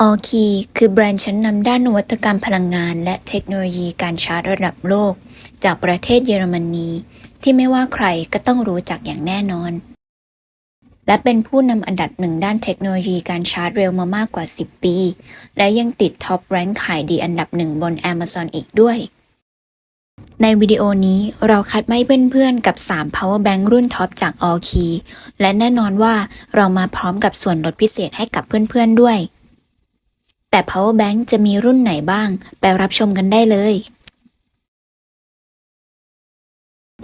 ออคีคือแบรนด์ชั้นนำด้านนวัตกรรมพลังงาน และเทคโนโลยีการชาร์จระดับโลก จากประเทศเยอรมนี ที่ไม่ว่าใครก็ต้องรู้จักอย่างแน่นอน และเป็นผู้นำอันดับหนึ่งด้านเทคโนโลยีการชาร์จเร็วมามากกว่า 10 ปี และยังติดท็อปแรงค์ขายดีอันดับหนึ่งบน Amazon อีกด้วย ในวิดีโอนี้เราคัดไมาให้เพื่อนๆ กับ 3 power bank รุ่นท็อปจาก All Key และแน่นอนว่าเรามาพร้อมกับส่วนลดพิเศษให้กับเพื่อนๆด้วย แต่ power bank จะมีรุ่นไหนบ้าง ไปรับชมกันได้เลย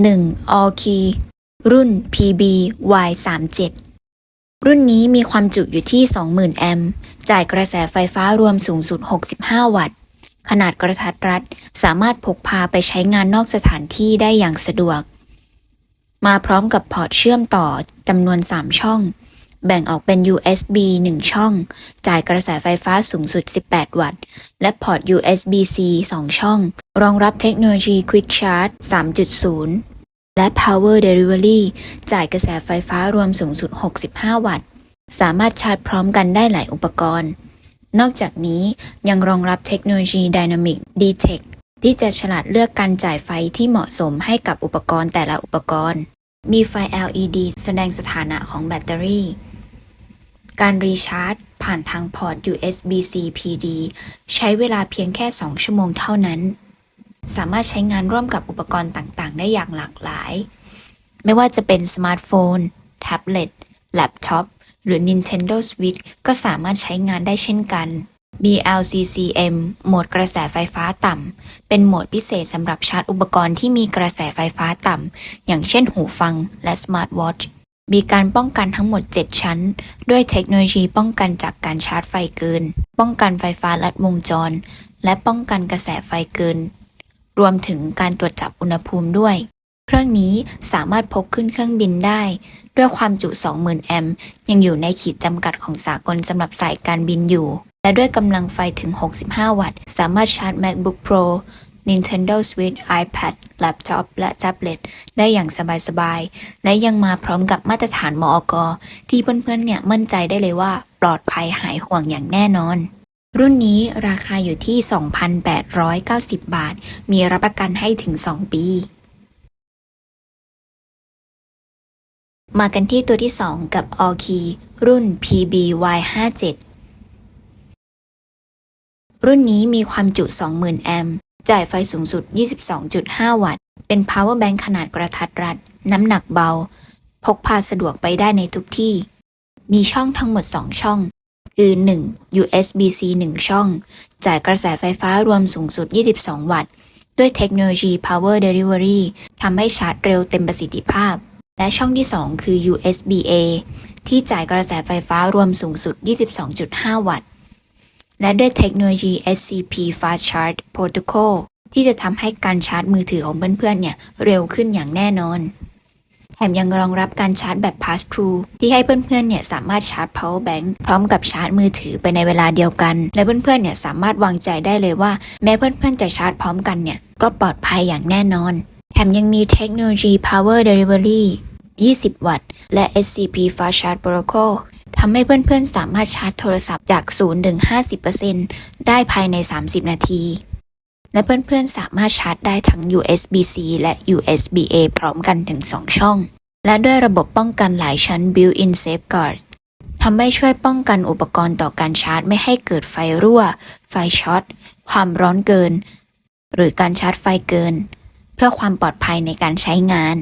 1. All Key รุ่น PB Y37 รุ่นนี้มีความจุอยู่ที่ 20,000 แอมป์ จ่ายกระแสไฟฟ้ารวมสูงสุด 65 วัตต์ ขนาดกระทัดรัด สามารถพกพาไปใช้งานนอกสถานที่ได้อย่างสะดวก มาพร้อมกับพอร์ตเชื่อมต่อจำนวน 3 ช่อง แบ่งออกเป็น USB 1 ช่อง จ่ายกระแสไฟฟ้าสูงสุด 18 วัตต์ และพอร์ต USB-C 2 ช่อง รองรับเทคโนโลยี Quick Charge 3.0 และ Power Delivery จ่ายกระแสไฟฟ้ารวมสูงสุด 65 วัตต์ สามารถชาร์จพร้อมกันได้หลายอุปกรณ์ นอกจากนี้ยังรองรับเทคโนโลยี Dynamic Detect ที่จะฉลาดเลือกการจ่ายไฟที่เหมาะสมให้กับอุปกรณ์แต่ละอุปกรณ์ มีไฟ LED แสดงสถานะของแบตเตอรี่ การรีชาร์จ ผ่านทางพอร์ต USB-C PD ใช้เวลาเพียงแค่ 2 ชั่วโมงเท่านั้น สามารถใช้งานร่วมกับอุปกรณ์ต่างๆ ได้อย่างหลากหลาย ไม่ว่าจะเป็นสมาร์ทโฟน แท็บเล็ต แล็ปท็อป หรือ Nintendo Switch ก็สามารถใช้งานได้เช่นกัน BLCCM โหมดกระแสไฟฟ้าต่ำ เป็นโหมดพิเศษสำหรับชาร์จอุปกรณ์ที่มีกระแสไฟฟ้าต่ำ อย่างเช่นหูฟังและสมาร์ทวอทช์ มีการป้องกันทั้งหมด 7 ชั้น ด้วยเทคโนโลยีป้องกันจากการชาร์จไฟเกิน ป้องกันไฟฟ้าลัดวงจร และป้องกันกระแสไฟเกิน รวมถึงการตรวจจับอุณหภูมิด้วย เครื่องนี้สามารถพกขึ้นเครื่องบินได้ ด้วยความจุ 20,000 แอมป์ยังอยู่ในขีดจำกัดของสากลสำหรับสายการบินอยู่ และด้วยกำลังไฟถึง 65 วัตต์ สามารถชาร์จ MacBook Pro Nintendo Switch iPad แล็ปท็อปและแท็บเล็ตได้อย่างสบายๆ และยังมาพร้อมกับมาตรฐานมอกที่เพื่อนๆเนี่ยมั่นใจได้เลยว่าปลอดภัยหายห่วงอย่างแน่นอน รุ่นนี้ราคาอยู่ที่ 2,890 บาท มีรับประกันให้ถึง 2 ปีมากันที่ตัวที่ 2 กับ All Key รุ่น PBY57 รุ่นนี้มีความจุ 20,000 แอมป์ จ่ายไฟสูงสุด 22.5 วัตต์ เป็น power bank ขนาดกระทัดรัด น้ำหนักเบา พกพาสะดวกไปได้ในทุกที่ มีช่องทั้งหมด 2 ช่อง คือ 1. USB-C 1 ช่อง จ่ายกระแสไฟฟ้ารวมสูงสุด 22 วัตต์ ด้วยเทคโนโลยี Power Delivery ทำให้ชาร์จเร็วเต็มประสิทธิภาพ และช่องที่ 2 คือ USB-A ที่จ่ายกระแสไฟฟ้ารวมสูงสุด 22.5 วัตต์ และด้วยเทคโนโลยี SCP Fast Charge Protocol ที่จะทำให้การชาร์จมือถือของเพื่อนๆเนี่ยเร็วขึ้นอย่างแน่นอน แถมยังรองรับการชาร์จแบบ pass through ที่ให้เพื่อนๆเนี่ยสามารถชาร์จ power bank พร้อมกับชาร์จมือถือไปในเวลาเดียวกัน และเพื่อนๆเนี่ยสามารถวางใจได้เลยว่า แม้เพื่อนๆจะชาร์จพร้อมกันเนี่ยก็ปลอดภัยอย่างแน่นอน แถมยังมีเทคโนโลยี power delivery 20 วัตต์ และ SCP Fast Charge Protocol ทำให้เพื่อนๆ สามารถชาร์จโทรศัพท์จาก 0 ถึง 50%ได้ภายใน 30 นาที และเพื่อนๆ สามารถชาร์จได้ทั้ง USB-C และ USB-A พร้อมกันถึง 2 ช่อง และด้วยระบบป้องกันหลายชั้น Built-in Safeguard ทำให้ช่วยป้องกันอุปกรณ์ต่อการชาร์จไม่ให้เกิดไฟรั่ว ไฟช็อต ความร้อนเกิน หรือการชาร์จไฟเกิน เพื่อความปลอดภัยในการใช้งาน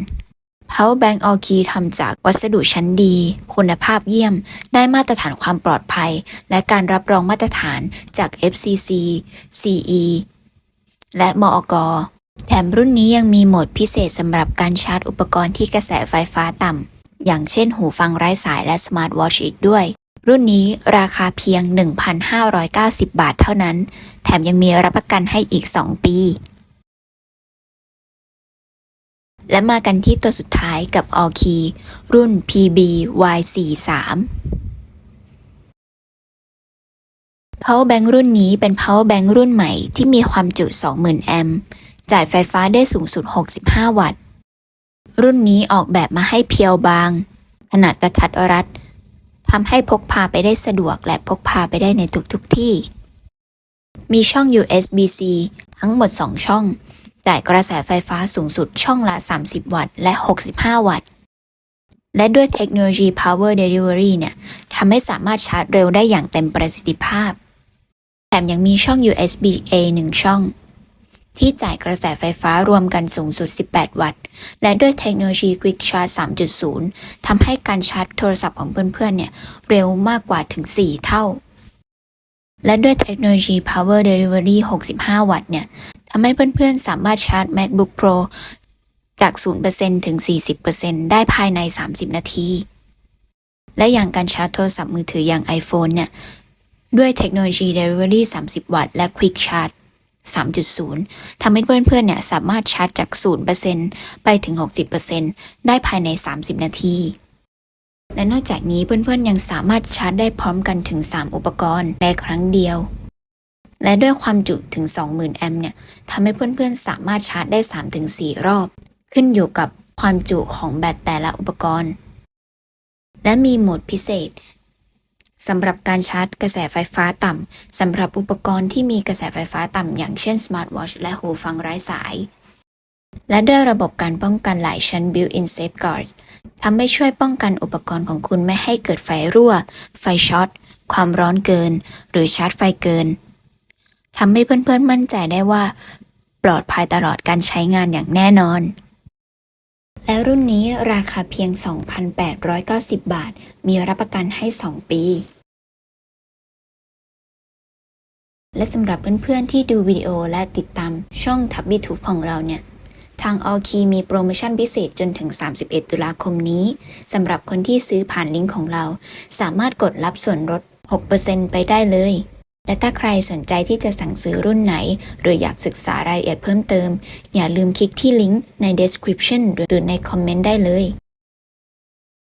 Power Bank All Key ทำจากวัสดุชั้นดี คุณภาพเยี่ยม ได้มาตรฐานความปลอดภัย และการรับรองมาตรฐานจาก FCC CE และมอกแถมรุ่นนี้ยังมีโหมดพิเศษสำหรับการชาร์จอุปกรณ์ที่กระแสไฟฟ้าต่ำ อย่างเช่นหูฟังไร้สายและสมาร์ทวอชอีกด้วย รุ่นนี้ราคาเพียง 1,590 บาทเท่านั้น แถมยังมีรับประกันให้อีก 2 ปี และมากันที่ตัวสุดท้ายกับ All Key รุ่น PBY43 Power Bank รุ่นนี้เป็น Power Bank รุ่นใหม่ที่มีความจุ 20,000 แอมป์ จ่ายไฟฟ้าได้สูงสุด 65 วัตต์ รุ่นนี้ออกแบบมาให้เพียวบาง ขนาดกระทัดรัดทำให้พกพาไปได้สะดวกและพกพาไปได้ในทุกๆที่ มีช่อง USB-C ทั้งหมด 2 ช่อง จ่ายกระแสไฟฟ้าสูงสุดช่องละ 30 วัตต์ และ 65 วัตต์ และด้วยเทคโนโลยี Power Delivery เนี่ยทำให้สามารถชาร์จเร็วได้อย่างเต็มประสิทธิภาพ แถมยังมีช่อง USB-A 1 ช่อง ที่จ่ายกระแสไฟฟ้ารวมกันสูงสุด 18 วัตต์ และด้วยเทคโนโลยี Quick Charge 3.0 ทำให้การชาร์จโทรศัพท์ของเพื่อนๆ เนี่ยเร็วมากกว่าถึง 4 เท่าและด้วยเทคโนโลยี Power Delivery 65 วัตต์เนี่ย ทำให้เพื่อนๆ สามารถชาร์จ MacBook Pro จาก 0%ถึง 40%ได้ภายใน 30 นาที และอย่างการชาร์จโทรศัพท์มือถืออย่าง iPhone เนี่ย ด้วยเทคโนโลยี Delivery 30 วัตต์ และ Quick Charge 3.0 ทำให้เพื่อนๆ เนี่ย สามารถชาร์จจาก 0%ไปถึง 60%ได้ภายใน 30 นาที และนอกจากนี้เพื่อนๆ ยังสามารถชาร์จได้พร้อมกันถึง 3 อุปกรณ์ในครั้งเดียว และด้วยความจุถึง 20,000 แอมป์เนี่ยทำให้เพื่อนๆ สามารถชาร์จได้ 3-4 รอบ ขึ้นอยู่กับความจุของแบตแต่ละอุปกรณ์ และมีโหมดพิเศษสำหรับการชาร์จกระแสไฟฟ้าต่ำสำหรับอุปกรณ์ที่มีกระแสไฟฟ้าต่ำอย่างเช่นสมาร์ทวอชและหูฟังไร้สาย และด้วยระบบการป้องกันหลายชั้น built-in safeguards ทำให้ช่วยป้องกันอุปกรณ์ของคุณไม่ให้เกิดไฟรั่ว ไฟช็อต ความร้อนเกิน หรือชาร์จไฟเกิน ทำให้เพื่อนๆมั่นใจได้ว่า ปลอดภัยตลอดการใช้งานอย่างแน่นอน และรุ่นนี้ราคาเพียง 2,890 บาท มีรับประกันให้ 2 ปี และสำหรับเพื่อนๆที่ดูวิดีโอและติดตามช่องทับบิทูของเราเนี่ยทาง All Key มีโปรโมชั่นพิเศษจนถึง 31 ตุลาคมนี้ สำหรับคนที่ซื้อผ่านลิงก์ของเรา สามารถกดรับส่วนลด 6%ไปได้เลย และถ้าใครสนใจที่จะสั่งซื้อรุ่นไหน หรืออยากศึกษารายละเอียดเพิ่มเติม อย่าลืมคลิกที่ลิงก์ใน description หรือในคอมเมนต์ได้เลย